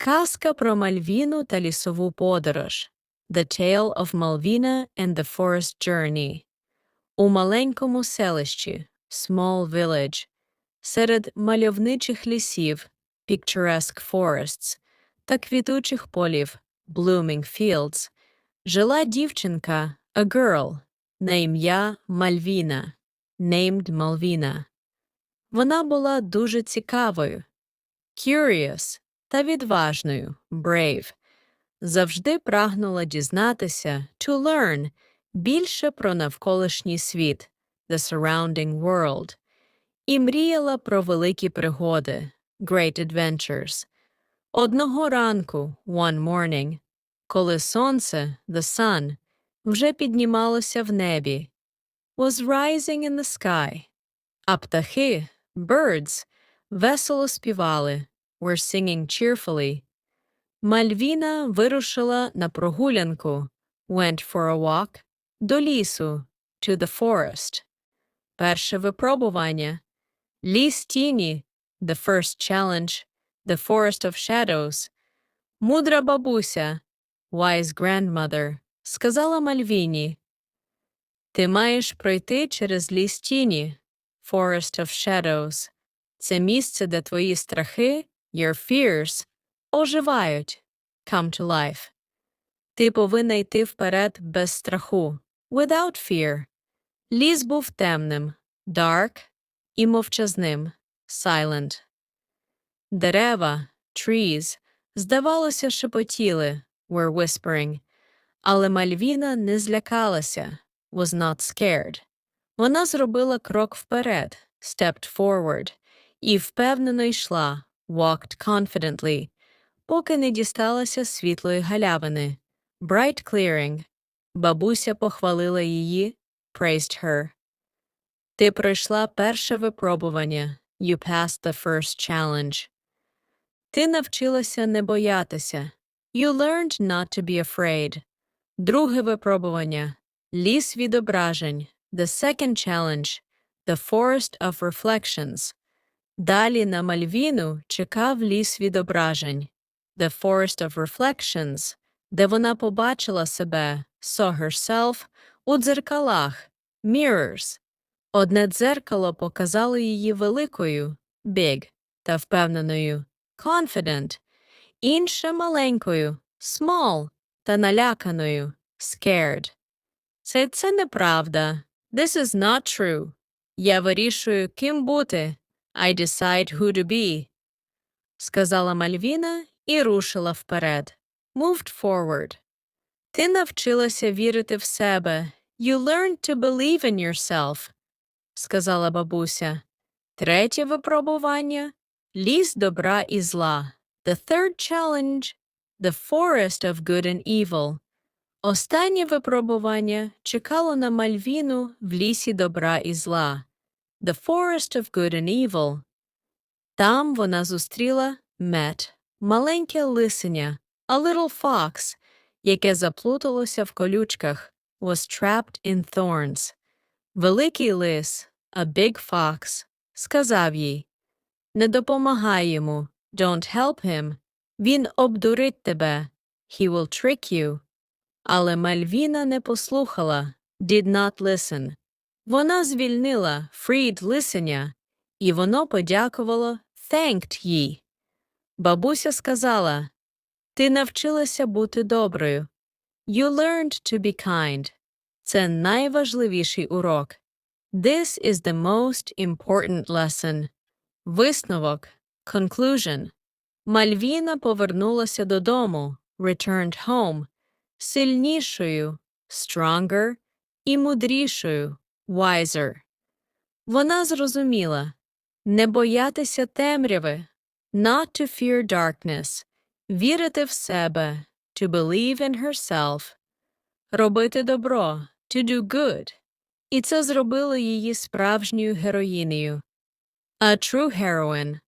Казка про Мальвіну та лісову подорож The Tale of Malvina and the Forest Journey У маленькому селищі Small Village серед мальовничих лісів Picturesque Forests та квітучих полів Blooming Fields жила дівчинка a girl на ім'я Мальвіна named Malvina. Вона була дуже цікавою curious та відважною brave. Завжди прагнула дізнатися to learn більше про навколишній світ the surrounding world і мріяла про великі пригоди great adventures. Одного ранку one morning, коли сонце the sun вже піднімалося в небі was rising in the sky, а птахи birds весело співали were singing cheerfully. Мальвіна вирушила на прогулянку went for a walk до лісу to the forest. Перше випробування ліс тіні the first challenge the forest of shadows. Мудра бабуся wise grandmother сказала Мальвіні Ти маєш пройти через ліс тіні forest of shadows. Це місце, де твої страхи your fears оживають come to life. Ти повинна йти вперед без страху without fear. Ліс був темним dark і мовчазним silent. Дерева trees здавалося шепотіли were whispering, але Мальвіна не злякалася was not scared. Вона зробила крок вперед stepped forward і впевнено йшла walked confidently, поки не дісталася світлої галявини. Bright clearing. Бабуся похвалила її, praised her. Ти пройшла перше випробування. You passed the first challenge. Ти навчилася не боятися. You learned not to be afraid. Друге випробування. Ліс відображень. The second challenge. The forest of reflections. Далі на Мальвіну чекав ліс відображень The Forest of Reflections, де вона побачила себе saw herself у дзеркалах Mirrors. Одне дзеркало показало її великою big та впевненою confident, інше маленькою small та наляканою scared. Це це неправда. This is not true. Я вирішую, ким бути. I decide who to be, сказала Мальвіна і рушила вперед. Moved forward. Ти навчилася вірити в себе. You learned to believe in yourself, сказала бабуся. Третє випробування ліс добра і зла. The third challenge the forest of good and evil. Останнє випробування чекало на Мальвіну в лісі добра і зла. The Forest of Good and Evil. Там вона зустріла Мет, маленьке лисеня, a little fox, яке заплуталося в колючках, was trapped in thorns. Великий лис, a big fox, сказав їй Не допомагай йому, don't help him. Він обдурить тебе, he will trick you. Але Мальвіна не послухала, did not listen. Вона звільнила freed лисеня, і воно подякувало thanked їй. Бабуся сказала Ти навчилася бути доброю. You learned to be kind. Це найважливіший урок. This is the most important lesson. Висновок conclusion. Мальвіна повернулася додому returned home сильнішою stronger і мудрішою wiser. Вона зрозуміла не боятися темряви, not to fear darkness, вірити в себе, to believe in herself, робити добро, to do good. І це зробило її справжньою героїнею. A true heroine.